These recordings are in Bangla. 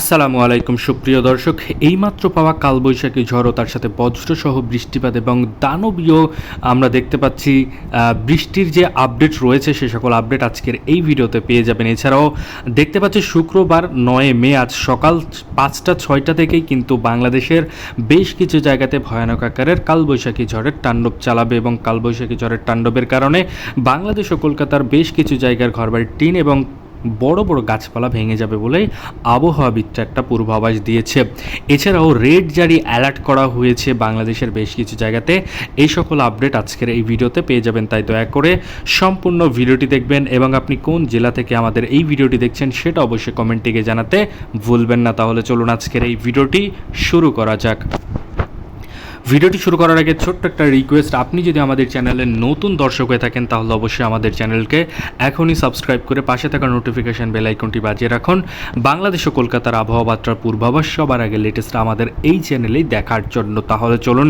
আসসালামু আলাইকুম, সুপ্রিয় দর্শক। এইমাত্র পাওয়া কালবৈশাখী ঝড় তার সাথে বজ্রসহ বৃষ্টিপাত এবং দানবীয় আমরা দেখতে পাচ্ছি বৃষ্টির যে আপডেট রয়েছে, সে সকল আপডেট আজকের এই ভিডিওতে পেয়ে যাবেন। এছাড়াও দেখতে পাচ্ছি, শুক্রবার নয় মে, আজ সকাল পাঁচটা ছয়টা থেকেই কিন্তু বাংলাদেশের বেশ কিছু জায়গাতে ভয়ানক আকারের কালবৈশাখী ঝড়ের তাণ্ডব চালাবে এবং কালবৈশাখী ঝড়ের তাণ্ডবের কারণে বাংলাদেশ ও কলকাতার বেশ কিছু জায়গার ঘরবাড়ির টিন এবং বড় বড় গাছপালা ভেঙে যাবে বলেই আবহাওয়াবিদটা একটা পূর্বাভাস দিয়েছে। এছাড়াও রেড জারি অ্যালার্ট করা হয়েছে বাংলাদেশের বেশ কিছু জায়গাতে। এই সকল আপডেট আজকের এই ভিডিওতে পেয়ে যাবেন, তাই দয়া করে সম্পূর্ণ ভিডিওটি দেখবেন এবং আপনি কোন জেলা থেকে আমাদের এই ভিডিওটি দেখছেন সেটা অবশ্যই কমেন্টে জানাতে ভুলবেন না। তাহলে চলুন আজকের এই ভিডিওটি শুরু করা যাক। ভিডিওটি শুরু করার আগে ছোট্ট একটা রিকোয়েস্ট আপনি যদি আমাদের চ্যানেলে নতুন দর্শক হয়ে থাকেন, তাহলে অবশ্যই আমাদের চ্যানেলকে এখনই সাবস্ক্রাইব করে পাশে থাকা নোটিফিকেশন বেল আইকনটি বাজিয়ে রাখুন। বাংলাদেশ ও কলকাতার আবহাওয়া বার্তার পূর্বাভাস সবার আগে লেটেস্ট আমাদের এই চ্যানেলেই দেখার জন্য। তাহলে চলুন,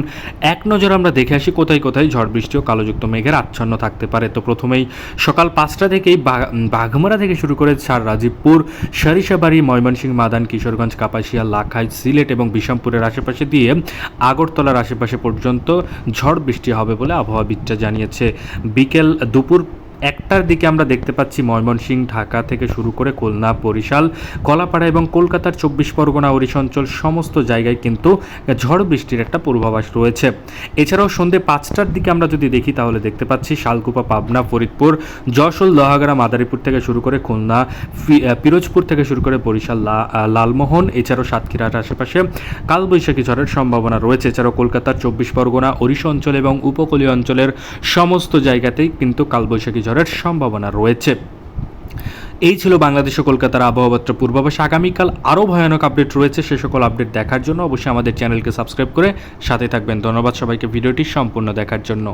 এক নজর আমরা দেখে আসি কোথায় কোথায় ঝড় বৃষ্টি ও কালোযুক্ত মেঘের আচ্ছন্ন থাকতে পারে। তো প্রথমেই, সকাল পাঁচটা থেকেই বাঘমারা থেকে শুরু করে সার রাজীবপুর সরিষাবাড়ি ময়মনসিংহ, মাদান, কিশোরগঞ্জ, কাপাসিয়া, লাখাই, সিলেট এবং বিষমপুরের আশেপাশে দিয়ে আগরতলার আশেপাশে পর্যন্ত ঝড় বৃষ্টি হবে বলে আবহাওয়াবিদরা জানিয়েছে। বিকেল দুপুর একটার দিকে আমরা দেখতে পাচ্ছি ময়মনসিংহ ঢাকা থেকে শুরু করে খুলনা, বরিশাল, কলাপাড়া এবং কলকাতার চব্বিশ পরগনা ওড়িশা অঞ্চল সমস্ত জায়গায় কিন্তু ঝড় বৃষ্টির একটা পূর্বাভাস রয়েছে। এছাড়াও সন্ধে পাঁচটার দিকে আমরা যদি দেখি, তাহলে দেখতে পাচ্ছি শালকুপা, পাবনা, ফরিদপুর, যশোর, লোহাগাড়া, মাদারীপুর থেকে শুরু করে খুলনা পিরোজপুর থেকে শুরু করে বরিশাল লালমোহন, এছাড়াও সাতক্ষীরার আশেপাশে কালবৈশাখী ঝড়ের সম্ভাবনা রয়েছে। এছাড়াও কলকাতার চব্বিশ পরগনা ওড়িশা অঞ্চল এবং উপকূলীয় অঞ্চলের সমস্ত জায়গাতেই কিন্তু কালবৈশাখী ঝড়ের সম্ভাবনা রয়েছে। এই ছিল বাংলাদেশ ও কলকাতার আবহাওয়াত্র পূর্বাভাস। আগামীকাল আরও ভয়ানক আপডেট রয়েছে, সে সকল আপডেট দেখার জন্য অবশ্যই আমাদের চ্যানেলকে সাবস্ক্রাইব করে সাথে থাকবেন। ধন্যবাদ সবাইকে ভিডিওটি সম্পূর্ণ দেখার জন্য।